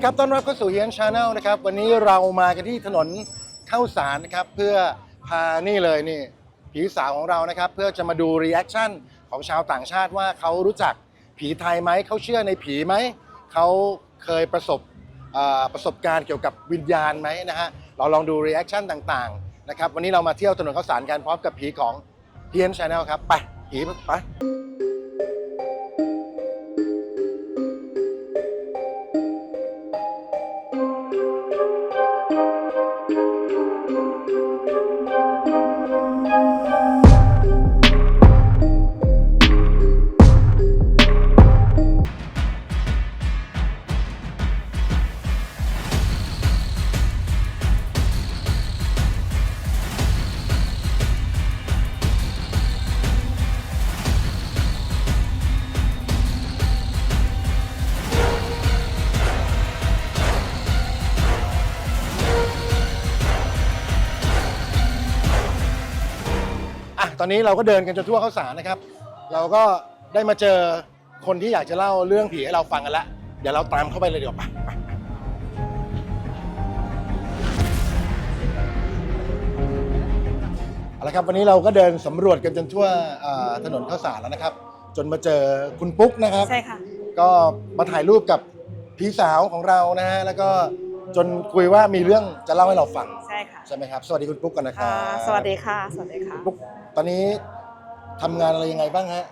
ดีครับ ต้อนรับเข้าสู่เฮียนชาแนลนะครับ วันนี้เรามากันที่ถนนเข้าสารนะครับ เพื่อพานี่เลยนี่ผีสาวของเรานะครับ เพื่อจะมาดูรีแอคชั่นของชาวต่างชาติว่าเขารู้จักผีไทยไหม เขาเชื่อในผีไหม เขาเคยประสบประสบการณ์เกี่ยวกับวิญญาณไหมนะฮะ เราลองดูรีแอคชั่นต่างๆนะครับ วันนี้เรามาเที่ยวถนนข้าวสารกันพร้อมกับผีของเฮียนชาแนลครับ ไป ผีไป นนี้เราก็เดินกันจนทั่วข้าวสารนะครับ เราก็ได้มาเจอคนที่อยากจะเล่าเรื่องผีให้เราฟังกันแล้วเดี๋ยวเราตามเข้าไปเลยเดี๋ยวาไปไปเอาละครับวันนี้เราก็เดินสำรวจกันจนทั่วเอ่อถนนข้าวสารแล้วนะครับ จนมาเจอคุณปุ๊กนะครับ ใช่ค่ะ ก็มาถ่ายรูปกับพี่สาวของเรานะฮะแล้วก็จนคุยว่ามีเรื่องจะเล่าให้เราฟังใช่ค่ะใช่ไหมครับ สวัสดีคุณปุ๊กกันนะครัอ่าบสวัสดีค่ะ สวัสดีค่ะ ปุ๊ก ตอนนี้ทำงานอะไรยังไงบ้างฮะ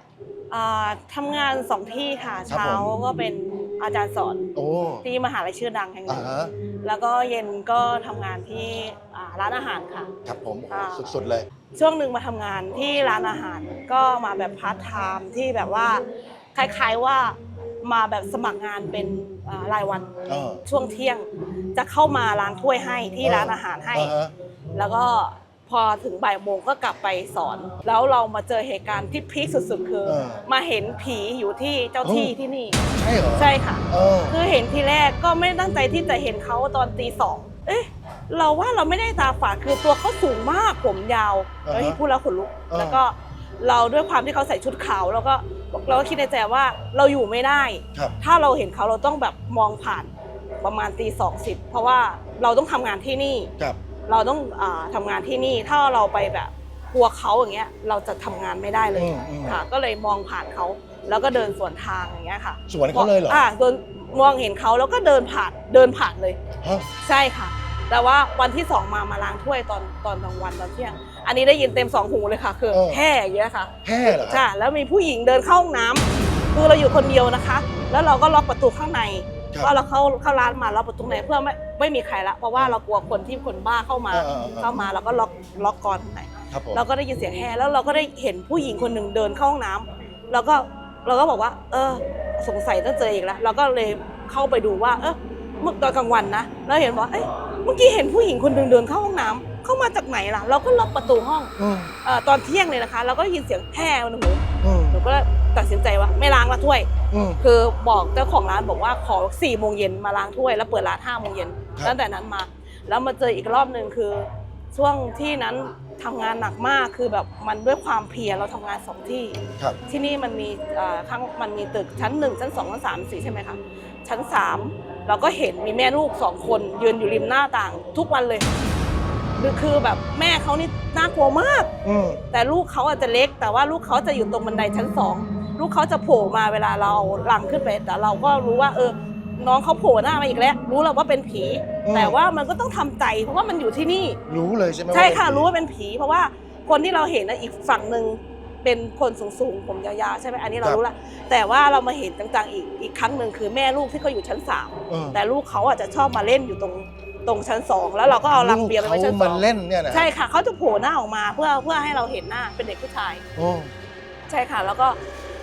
อ่าทำงานสองที่ค่ะ ครับเช้าผมก็เป็นอาจารย์สอนโอ้ที่มหาลัยชื่อดังแห่งหอ่านึ่งฮะแล้วก็เย็นก็ทำงานที่อ่าร้านอาหารค่ะ ครับผมอ่าสุดๆเลย ช่วงหนึ่งมาทำงานที่ร้านอาหารก็มาแบบพาร์ทไทม์ที่แบบว่าคล้ายๆว่ามาแบบสมัครงานเป็นอ่ารายวันเออช่วงเที่ยง จะเข้ามาล้างถ้วยให้ที่ร้านอาหารให้ อ่าฮะแล้วก็ พอถึงบ่ายโมงก็กลับไปสอน แล้วเรามาเจอเหตุการณ์ที่พีคสุดๆคือ เออมาเห็นผีอยู่ที่เจ้าที่เออที่นี่ ใช่เหรอใช่ค่ะ เออ คือเห็นทีแรกก็ไม่ได้ตั้งใจที่จะเห็นเขาตอนตีสอง เอ๊ะ เราว่าเราไม่ได้ตาฝาดคือตัวเขาสูงมากผมยาวอ่าฮะแล้วที่พูดแล้วขนลุก อ่า แล้วก็เราด้วยความที่เขาใส่ชุดขาวแล้วก็เราก็คิดในใจว่าเราอยู่ไม่ได้ ครับถ้าเราเห็นเขาเราต้องแบบมองผ่านประมาณตีสองสิบเพราะว่าเราต้องทำงานที่นี่ ครับ เราต้องอาทำงานที่นี่ถ้าเราไปแบบกลัวเขาอย่างเงี้ยเราจะทำงานไม่ได้เลยอืมอืมค่ะ ก็เลยมองผ่านเขาแล้วก็เดินสวนทางอย่างเงี้ยค่ะสวนเขาเลยเหรออ่าเดินมองเห็นเขาแล้วก็เดินผ่านเดินผ่านเลยฮะใช่ค่ะ แต่ว่าวันที่สองมามาล้างถ้วยตอนตอนกลางวันตอนเที่ยง อันนี้ได้ยินเต็มสองหูเลยค่ะ คือแห่อย่างเงี้ยค่ะแห่เหรอคใช่รับแล้วมีผู้หญิงเดินเข้าห้องน้ำคือเราอยู่คนเดียวนะคะ แล้วเราก็ล็อกประตูข้างใน ครับก็เราเข้าเข้าร้านมาล็อกประตูข้างในเพื่อไม่ไม่มีใครละเพราะว่าเรากลัวคนที่คนบ้าเข้ามาเออเออเออ เข้ามาแล้วก็ล็อกล็อกกรอนข้างในครับผม เราก็ได้ยินเสียงแห่แล้วเราก็ได้เห็นผู้หญิงคนหนึ่งเดินเข้าห้องน้ำแล้วก็เราก็บอกว่า เออ สงสัยต้องเจออีกแล้วเราก็เลยเข้าไปดูว่า เออเมื่อตอนกลางวันนะแล้วเห็นว่าเอ้ยเมื่อกี้เห็นผู้หญิงคนหนึ่งเดินเข้าห้องน้ำเข้ามาจากไหนล่ะ เราก็ล็อกประตูห้องอืมเอ่อตอนเที่ยงเลยนะคะ เราก็ได้ยินเสียงแห่ในหูอืม หนูก็ตัดสินใจว่าไม่ล้างละถ้วย อืม คือบอกเจ้าของร้านบอกว่าขอ4ี่โมงเย็นมาล้างถ้วยแล้วเปิดร้านห้าโมงเย็นครับ ตั้งแต่นั้นมา แล้วมาเจออีกรอบหนึ่งคือ ช่วงที่นั้นทำงานหนักมากคือแบบมันด้วยความเพลียเราทำงานสองที่ ครับ ที่นี่มันมีเอ่อข้างมันมีตึกชั้นหนึ่งชั้นสองชั้นสามสี่ใช่ไหมคะชั้นสามเราก็เห็นมีแม่ลูกสองคนยืนอยู่ริมหน้าต่างทุกวันเลย คือคือแบบแม่เขานี่น่ากลัวมาก อืมแต่ลูกเขาอาจจะเล็ก แต่ว่าลูกเขาจะอยู่ตรงบันไดชั้นสองลูกเขาจะโผล่มาเวลาเราหลังขึ้นไป แต่เราก็รู้ว่า เออ น้องเขาโผล่หน้ามาอีกแล้ว รู้แล้วว่าเป็นผี แต่ว่ามันก็ต้องทำใจเพราะว่ามันอยู่ที่นี่ รู้เลยใช่ไหมใช่ว่าค่ะ เป็นผีรู้ว่าเป็นผีเพราะว่าคนที่เราเห็นนะอีกฝั่งหนึ่งเป็นคนสูงๆ ผมยาวๆ ใช่ไหมอันนี้เรารู้ละแต่ว่าเรามาเห็นจังๆอีกอีกครั้งหนึ่งคือแม่ลูกที่เขาอยู่ชั้นสามเออแต่ลูกเขาอาจจะชอบมาเล่นอยู่ตรง ตรงชั้นสองแล้วเราก็เอาลังเบียร์ไปไว้ชั้นลูกสเขาองมันเล่นเนี่ยนะใช่ค่ะเขาจะโผล่หน้าออกมาเพื่อเพื่อให้เราเห็นหน้าเป็นเด็กผู้ชายโอ้ใช่ค่ะแล้วก็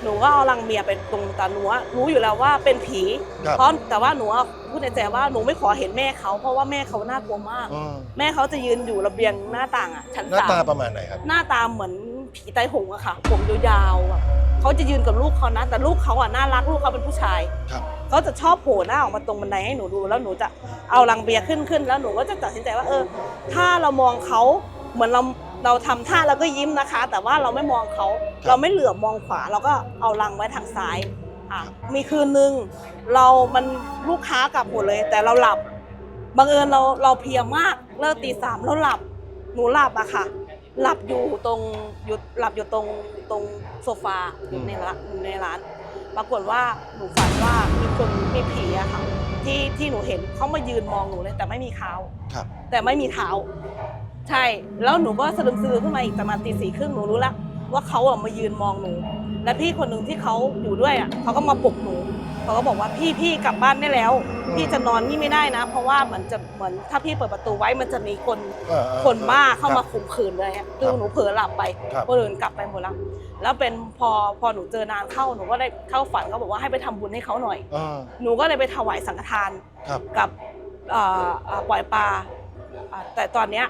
หนูก็เอาลังเมียไปตรงตาหนูอะรู้อยู่แล้วว่าเป็นผีครับเพราะแต่ว่าหนูอะพูดในใจว่าหนูไม่ขอเห็นแม่เขาเพราะว่าแม่เขาน่ากลัวมากเออแม่เขาจะยืนอยู่ระเบียงหน้าต่างอะชั้นหน้าสามตาประมาณไหนครับหน้าตาเหมือนผีไตหงอะค่ะผมยาวๆอะ เขาจะยืนกับลูกเขานะ แต่ลูกเขาอะน่ารักลูกเขาเป็นผู้ชายครับ เขาจะชอบโผล่หน้าออกมาตรงบันไดให้หนูดู แล้วหนูจะเอาลังเบียร์ขึ้นขึ้นแล้วหนูก็จะตัดสินใจว่าเออ ถ้าเรามองเขาเหมือนเราเราทำท่าแล้วก็ยิ้มนะคะ แต่ว่าเราไม่มองเขาเราไม่เหลือบมองขวา เราก็เอาลังไว้ทางซ้ายอะมีคืนนึงเรามันลูกค้ากลับหมดเลย แต่เราหลับบังเอิญเราเราเพลียมากเลิกตีสามแล้วหลับ หนูหลับอะค่ะ หลับอยู่ตรงอยู่หลับอยู่ตรง ตรงโซฟาอยู่ในร้านอยู่ในร้าน ปรากฏว่าหนูฝันว่ามีคนมีผีอะค่ะที่ที่หนูเห็นเขามายืนมองหนูเลยแต่ไม่มีเท้าครับแต่ไม่มีเท้า ใช่แล้วหนูก็สะดึมสะดือขึ้นมาอีกประมาณตีสี่ครึ่งหนูรู้ละว่าเขาอะมายืนมองหนู และพี่คนหนึ่งที่เขาอยู่ด้วยอะเขาก็มาปลุกหนู เขาก็บอกว่าพี่พี่กลับบ้านได้แล้ว พี่จะนอนนี่ไม่ได้นะ เพราะว่ามันจะเหมือนถ้าพี่เปิดประตูไว้มันจะมีคนเออเออคนบ้าเข้ามาครับ ข่มขืนเลยอะคือครับหนูเผลอหลับไปครับ คนอื่นกลับไปหมดแล้วแล้วเป็นพอพอหนูเจอนานเข้าหนูก็ได้เข้าฝันเขาบอกว่าให้ไปทำบุญให้เขาหน่อย เออหนูก็เลยไปถวายสังฆทานครับ กับเอ่อเอ่อปล่อยปลาอ่าแต่ตอนเนี้ย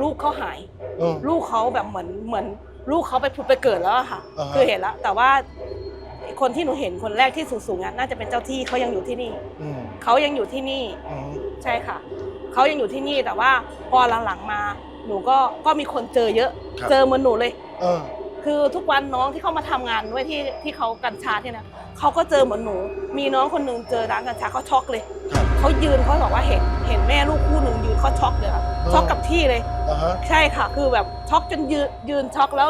ลูกเขาหาย เออ ลูกเขาแบบเหมือนเหมือน ลูกเขาไปผุดไปเกิดแล้วอะค่ะ อ่าฮะ คือเห็นแล้วแต่ว่า คนที่หนูเห็นคนแรกที่สูงๆอะน่าจะเป็นเจ้าที่เขายังอยู่ที่นี่อืมเขายังอยู่ที่นี่ อืมใช่ค่ะ เขายังอยู่ที่นี่แต่ว่าพอหลังๆมา หนูก็ก็มีคนเจอเยอะ ครับเจอเหมือนหนูเลย เออ คือทุกวันน้องที่เขามาทำงานด้วยที่ที่เขากัญชาที่นะเขาก็เจอเหมือนหนู มีน้องคนหนึ่งเจอร้านกัญชาเขาช็อกเลยครับเขายืนเขาบอกว่าเห็นเห็นแม่ลูกคู่หนึ่งยืนเขาช็อกเลยค่ะอช็อกกับที่เลย อ่าฮะ ใช่ค่ะ คือแบบช็อกจนยืนยืนช็อกแล้ว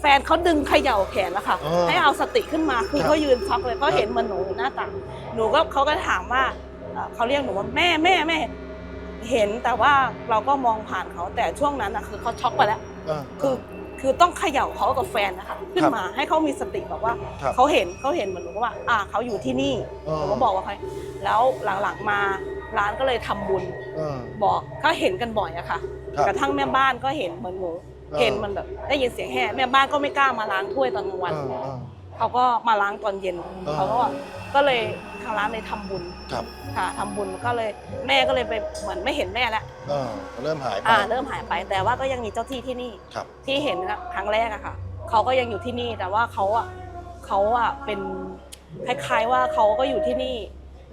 แฟนเขาดึงเขย่าแขนแล้วค่ะ อ๋อให้เอาสติขึ้นมาคือครับเขายืนช็อกเลยเขาเห็นเหมันหนูอยู่หน้าต่างหนูก็เขาก็ถามว่าเอ่อเขาเรียกหนูว่าแม่แม่แม่เห็นแต่ว่าเราก็มองผ่านเขาแต่ช่วงนั้นอะคือเขาช็อกไปแล้วเออคือคือต้องเขย่าเขากับแฟนนะคะขึ้นมาให้เขามีสติแบบว่าครับเขาเห็นเขาเห็นเหมือนหนูว่า อ่าเขาอยู่ที่นี่เออหนูก็บอกว่าใครแล้วหลังๆมาร้านก็เลยทำบุญเออบอกเขาเห็นกันบ่อยอะค่ะครับ กระทั่งแม่บ้านก็เห็นเหมือนหนูออ เห็นมันแบบได้ยินเสียงแห่แม่บ้านก็ไม่กล้ามาล้างถ้วยตอนกลางวันเออเออเขาก็มาล้างตอนเย็นเออเขาก็ก็เลยทางร้านเลยทำบุญครับค่ะทำบุญก็เลยแม่ก็เลยไปเหมือนไม่เห็นแม่แล้วเออเริ่มหายไปอ่าเริ่มหายไปแต่ว่าก็ยังมีเจ้าที่ที่นี่ครับที่เห็นนะครั้งแรกอะค่ะเขาก็ยังอยู่ที่นี่แต่ว่าเขาอะเขาอะเป็นคล้ายๆว่าเขาก็อยู่ที่นี่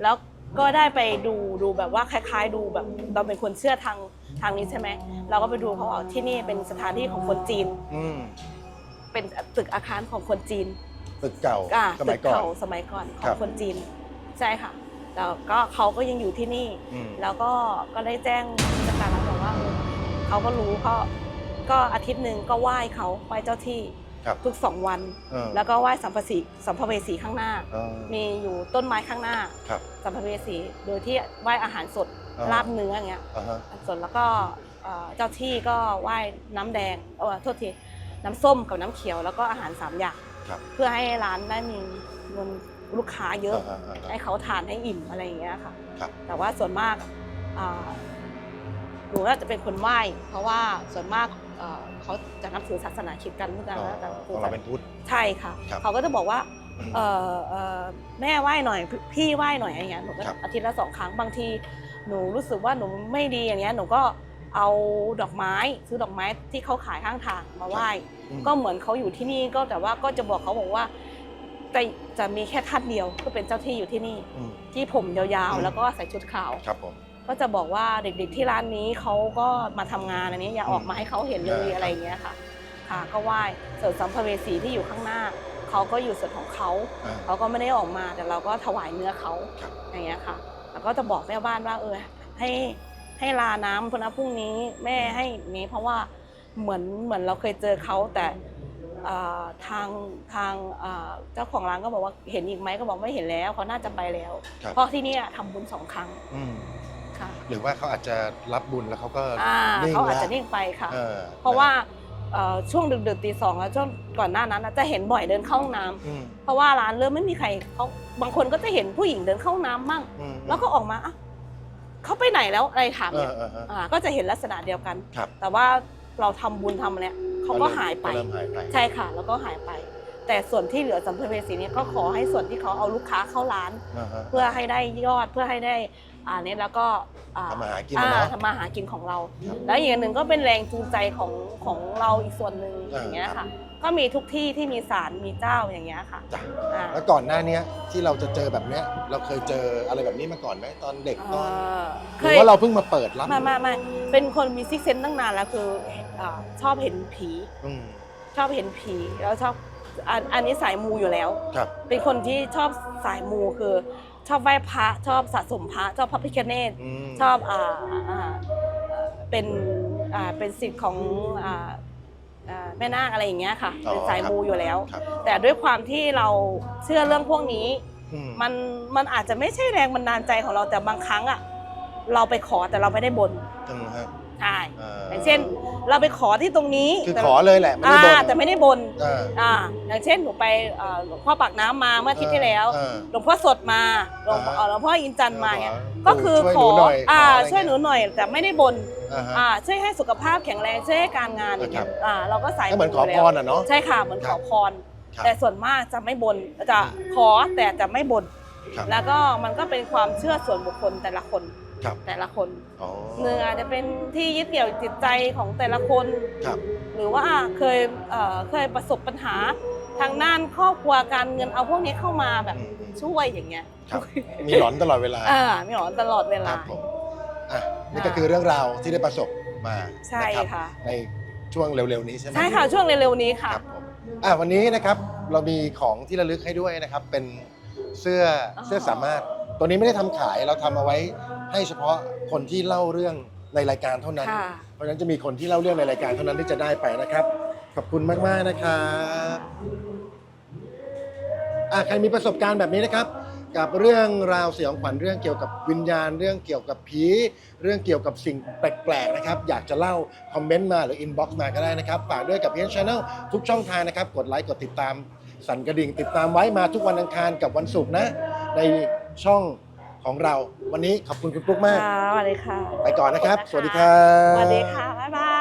แล้วก็ได้ไปดูดูแบบว่าคล้าย ๆ ดูแบบเราเป็นคนเชื่อทาง ทางนี้ใช่ไหมเราก็ไปดูเขาบอกที่นี่เป็นสถานที่ของคนจีน อืมเป็นตึกอาคารของคนจีนตึกเก่าอ่าสมัยก่อนตึเาสมัยก่อนขครัองบ คนจีนใช่ค่ะแล้วก็เขาก็ยังอยู่ที่นี่ อืมแล้วก็ก็ได้แจ้งผู้จัดการร้านบอกว่าเออเขาก็รู้เขาก็อาทิตย์หนึ่งก็ไหว้เขาไหว้เจ้าที่ครับทุกสองวัน เออแล้วก็ไหว้สัมภสีสัมภเวสีข้างหน้า เออ มีอยู่ต้นไม้ข้างหน้าครับ สัมภเวสีโดยที่ไหว้อาหารสดอ่า ลาบเนื้ออย่างเงี้ยอ่าฮะสดแล้วก็เอ่อเจ้าที่ก็ไหว้น้ำแดงเออโทษทีน้ำส้มกับน้ำเขียวแล้วก็อาหารสามอย่างครับเพื่อให้ร้านได้มีเงินลูกค้าเยอะอ่าอ่าอ่าให้เขาทานให้อิ่มอะไรอย่างเงี้ยค่ะครับแต่ว่าส่วนมากอ่าหนูน่าจะเป็นคนไหว้ เพราะว่าส่วนมากเอ่อเขาจะนับถือศาสนาคริดกันเหมือนกันอ๋อนะแต่ของเราเป็นพุทธใช่ค่ะครับเขาก็จะบอกว่าเอ่อเอ่อแม่ไหว้หน่อยพี่ไหว้หน่อยอะไรเงี้ยหนูก็ครับอาทิตย์ละสองครั้งบางที หนูรู้สึกว่าหนูไม่ดีอย่างเงี้ยหนูก็เอาดอกไม้ซื้อดอกไม้ที่เขาขายข้างทางมาไหว้อืมก็เหมือนเขาอยู่ที่นี่ก็แต่ว่าก็จะบอกเขาบอกว่าแต่จะมีแค่ท่านเดียวก็เป็นเจ้าที่อยู่ที่นี่อืมที่ผมยาวอืมๆแล้วก็ใส่ชุดขาวครับผมก็จะบอกว่าเด็กๆที่ร้านนี้เขาก็มาทำงานอันนี้อย่าอืมออกมาให้เขาเห็นเลยได้ครับอะไรอย่างเงี้ยค่ะ ค่ะ ก็ไหว้ส่วนสัมภเวสีที่อยู่ข้างหน้าเขาก็อยู่ส่วนของเขาอ่าเขาก็ไม่ได้ออกมาแต่เราก็ถวายเนื้อเขาครับอย่างเงี้ยค่ะ แล้วก็จะบอกแม่บ้านว่า เออ ให้ให้ลาน้ำพนะพรุ่งนี้แม่ให้นี้เพราะว่าเหมือนเหมือนเราเคยเจอเขาแต่เอ่อทางทางเอ่อเจ้าของร้านก็บอกว่าเห็นอีกไหมก็บอกไม่เห็นแล้วเขาน่าจะไปแล้วครับเพราะที่เนี่ยทำบุญสองครั้งอืมค่ะหรือว่าเขาอาจจะรับบุญแล้วเขาก็อ่านิ่งเขาอาจแล้วจะนิ่งไปค่ะออเพราะว่า เอ่อช่วงดึกๆตีสองแล้วช่วงก่อนหน้านั้นน่ะจะเห็นบ่อยเดินเข้าห้องน้ำอืมเพราะว่าร้านเริ่มไม่มีใครเขาบางคนก็จะเห็นผู้หญิงเดินเข้าห้องน้ำมั่ง อืมแล้วก็ออกมาอะเขาไปไหนแล้วอะไรถามเอเนี่ยอเออเออ อ่าก็จะเห็นลักษณะเดียวกัน ครับ แต่ว่าเราทำบุญทำอะไรเนี่ยเขาก็หายไป เริ่มหายไปใช่ค่ะ แล้วก็หายไป แต่ส่วนที่เหลือสัมภเวสีเนี่ยก็ขอให้ส่วนที่เขาเอาลูกค้าเข้าร้าน อ่าฮะ เพื่อให้ได้ยอดเพื่อให้ได้ อ่าเนี่ยแล้วก็อ่ทำมาหากินอ่านะเนาะทำมาหากินของเรา ครับแล้วอีกอย่างหนึ่งก็เป็นแรงจูงใจของของเราอีกส่วนหนึ่งอ่า อย่างเงี้ยค่ะ ก็มีทุกที่ที่มีศาลมีเจ้าอย่างเงี้ยค่ะจ้ะอ่าแล้วก่อนหน้าเนี้ยที่เราจะเจอแบบเนี้ยเราเคยเจออะไรแบบนี้มาก่อนไหมตอนเด็กตอนเอ่อหเครือย ว่าเราเพิ่งมาเปิดรับไม่ไม่ไม่เป็นคนมีซิกเซนตั้งนานแล้วคืออ่าชอบเห็นผี อืมชอบเห็นผีแล้วชอบ อันอันนี้สายมูอยู่แล้ว ครับ เป็นคนที่ชอบสายมูคือ ชอบไหว้พระชอบสะสมพระชอบพระพิฆเนศอืม ชอบอ่าอ่าเป็นอ่าเป็นสิทธิ์ของอ่าอ่าแม่นาคอะไรอย่างเงี้ยค่ะอ๋อเป็นสายครับมูอยู่แล้ว ครับแต่ด้วยความที่เราเชื่อเรื่องพวกนี้ อืมมันมันอาจจะไม่ใช่แรงบันดาลใจของเราแต่บางครั้งอะเราไปขอแต่เราไม่ได้บน อืมฮะ ใช่อ่าอย่างเช่น เราไปขอที่ตรงนี้คือแต่ขอเลยแหละไม่ได้บนอ่าแต่ไม่ได้บนอ่าอ่าอย่างเช่นหนูไปเอ่อหลวงพ่อปากน้ำมาเมื่ออาทิตย์ที่แล้วอ่าหลวงพ่อสดมาหลวงพ่ออ่าฮะ เอ่อหลวงพ่ออินจันทร์มาเงี้ยเออก็คือช่วยขหนูอหน่อยอ่าขออะไรช่วยหนูเงี้ยหน่อยแต่ไม่ได้บนอ่าฮะอ่าช่วยให้สุขภาพแข็งแรงช่วยให้การงานอย่างเงี้ครัยบอ่าเราก็สายก็เหมือนขอพยู่รแล้วอะเนาะ ใช่ค่ะเหมือนคขรัอบพร ครับแต่ส่วนมากจะไม่บนจะขอแต่จะไม่บนครับ แล้วก็มันก็เป็นความเชื่อส่วนบุคคลแต่ละคน ครับแต่ละคนอ๋อหนึ่งอาจจะเป็นที่ยึดเหนี่ยวจิตใจของแต่ละคน ครับ หรือว่าเคยเอ่อเคยประสบปัญหาทางด้านครอบครัวการเงินเอาพวกนี้เข้ามาแบบอืมอืม ช่วยอย่างเงี้ยครับ มีหลอนตลอดเวลาอ่ามีหรอตลอดเวคลา รับผมอะนี่ก็คือเรื่องราวที่ได้ประสบมาใช่นะครับค่ะ ในช่วงเร็วๆนี้ใช่ไหม ใช่ค่ะช่วงเร็วๆนี้คค่ะรับผมอะวันนี้นะครับเรามีของที่ระลึกให้ด้วยนะครับเป็นเสื้ออ๋อเสื้อสามารถ ตัวนี้ไม่ได้ทำขายเราทำเอาไว้ ให้เฉพาะคนที่เล่าเรื่องในรายการเท่านั้น ค่ะ เพราะฉะนั้นจะมีคนที่เล่าเรื่องในรายการเท่านั้นที่จะได้ไปนะครับ ขอบคุณมากๆนะครับอะใครมีประสบการณ์แบบนี้นะครับ กับเรื่องราวเสียงขวัญเรื่องเกี่ยวกับวิญญาณ เรื่องเกี่ยวกับผี เรื่องเกี่ยวกับสิ่งแปลกๆนะครับ อยากจะเล่าคอมเมนต์มาหรืออินบ็อกซ์มาก็ได้นะครับ ฝากด้วยกับเพียนชาแนลทุกช่องทางนะครับ กดไลค์กดติดตาม สั่นกระดิ่งติดตามไว้มาทุกวันอังคารกับวันศุกร์นะ ในช่อง ของเรา วันนี้ขอบคุณคุณปุ๊กมาก ค่ะสวัสดีค่ะ ไปก่อนนะครับขอณสวัสดีครับ สวัสดีค่ะ บ๊ายบา